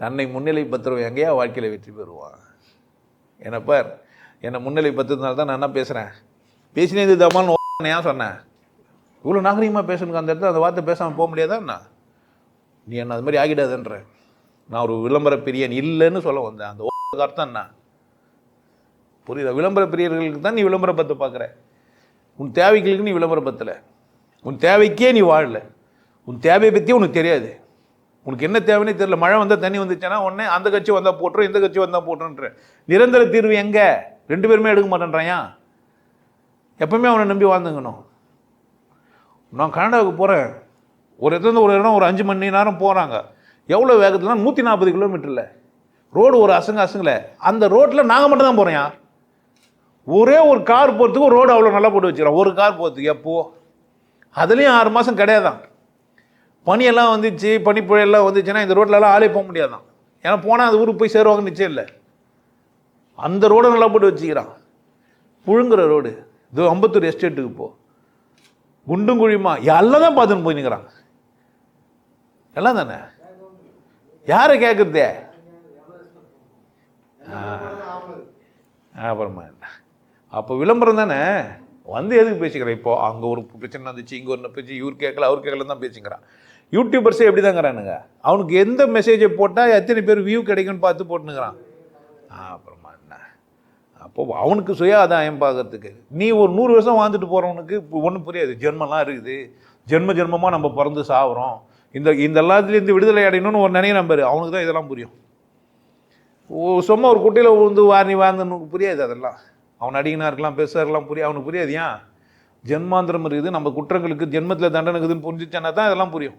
தன்னை முன்னிலைப்படுத்துகிறவன் எங்கேயா வாழ்க்கையில் வெற்றி பெறுவான். என்னை பார் என்னை முன்னிலைப்படுத்துறதுனால தான் நான் என்ன பேசுகிறேன் பேசினது தமான்னு ஏன் சொன்னேன்? இவ்வளோ நாகரிகமாக பேசணுங்க அந்த இடத்துல அந்த வார்த்தை பேசாமல் போக முடியாதா என்ன? நீ என்ன அது மாதிரி ஆகிடாதுன்ற. நான் ஒரு விளம்பர பிரியன் இல்லைன்னு சொல்ல வந்தேன். அந்த ஓ அர்த்தம் என்ன? புரியுதா? விளம்பர பிரியர்களுக்கு தான் நீ விளம்பரப்பத்தை பார்க்குற உன் தேவைகளுக்கு நீ விளம்பரப்பத்தலை உன் தேவைக்கே நீ வாழல. உன் தேவையை பற்றி உனக்கு தெரியாது. உனக்கு என்ன தேவைன்னே தெரியல. மழை வந்தால் தண்ணி வந்துச்சுன்னா உடனே அந்த கட்சி வந்தால் போட்டுரும் இந்த கட்சி வந்தால் போட்டுருன்ற நிரந்தர தீர்வு எங்கே? ரெண்டு பேருமே எடுக்க மாட்டேன்றாயா? எப்பவுமே அவனை நம்பி வாழ்ந்துங்கணும் நான் கனடாவுக்கு போகிறேன் ஒரு இடத்துல ஒரு இடம் ஒரு அஞ்சு மணி நேரம் போகிறாங்க எவ்வளோ வேகத்துலனா நூற்றி நாற்பது கிலோமீட்டரில் ரோடு ஒரு அசங்க அசங்கல. அந்த ரோட்டில் நாங்கள் மட்டும் தான் போகிறோம் ஒரே ஒரு கார் போகிறதுக்கு ரோடு அவ்வளோ நல்லா போட்டு வச்சுக்கிறோம். ஒரு கார் போகிறதுக்கு எப்போது அதுலேயும் ஆறு மாதம் கிடையாதான். பனியெல்லாம் வந்துச்சு பனிப்புழையெல்லாம் வந்துச்சுன்னா இந்த ரோட்லலாம் ஆளே போக முடியாதான் ஏன்னா போனால் அந்த ஊருக்கு போய் சேருவாங்கன்னு நிச்சயம் இல்லை. அந்த ரோடை நல்லா போட்டு வச்சுக்கிறான். புழுங்குற ரோடு. இது அம்பத்தூர் எஸ்டேட்டுக்கு போ. குண்டும் குழியுமா? எல்லாம் தான் பார்த்துன்னு போயின்னுக்கிறான் எல்லாம் தானே யாரை கேட்குறதே அப்புறமா என்ன அப்போ விளம்பரம் தானே? வந்து எதுக்கு பேசிக்கிறேன்? இப்போ அங்கே ஒரு பிரச்சனை வந்துச்சு இங்கே ஒரு பேச்சு இவர் கேட்கல அவர் கேட்கல தான் பேசிக்கிறான். யூடியூபர்ஸே எப்படி தாங்கிறானுங்க அவனுக்கு எந்த மெசேஜை போட்டால் எத்தனை பேர் வியூ கிடைக்கும்னு பார்த்து போட்டுனுக்கிறான் அப்புறமா என்ன? அப்போ அவனுக்கு சுய ஆதாயம் பார்க்கறதுக்கு. நீ ஒரு நூறு வருஷம் வாழ்ந்துட்டு போகிறவனுக்கு ஒன்றும் புரியாது. ஜென்மலாம் இருக்குது. ஜென்ம ஜென்மமாக நம்ம பிறந்து சாகுறோம் இந்த இந்த எல்லாத்துலேருந்து விடுதலை அடையணும்னு ஒரு நினைய நம்பர் அவனுக்கு தான் இதெல்லாம் புரியும். ஓ சும்மா ஒரு குட்டையில் விழுந்து வாரி வாழ்ந்துன்னு புரியாது அதெல்லாம். அவன் அடிக்கனா இருக்கலாம் பெருசாக இருக்கலாம் புரியும் அவனுக்கு புரியாது ஏன்? ஜென்மாந்திரம் இருக்குது. நம்ம குற்றங்களுக்கு ஜென்மத்தில் தண்டனை இருக்குதுன்னு புரிஞ்சிச்சானா தான் இதெல்லாம் புரியும்.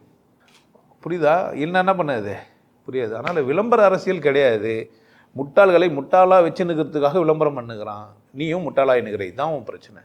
புரியுதா? இல்லைன்னா என்ன பண்ணாது? புரியாது. அதனால் விளம்பர அரசியல் கிடையாது. முட்டாள்களை முட்டாளாக வச்சுன்னுக்கிறதுக்காக விளம்பரம் பண்ணுகிறான். நீயும் முட்டாளாக நிற்கிற இதுதான் உன் பிரச்சனை.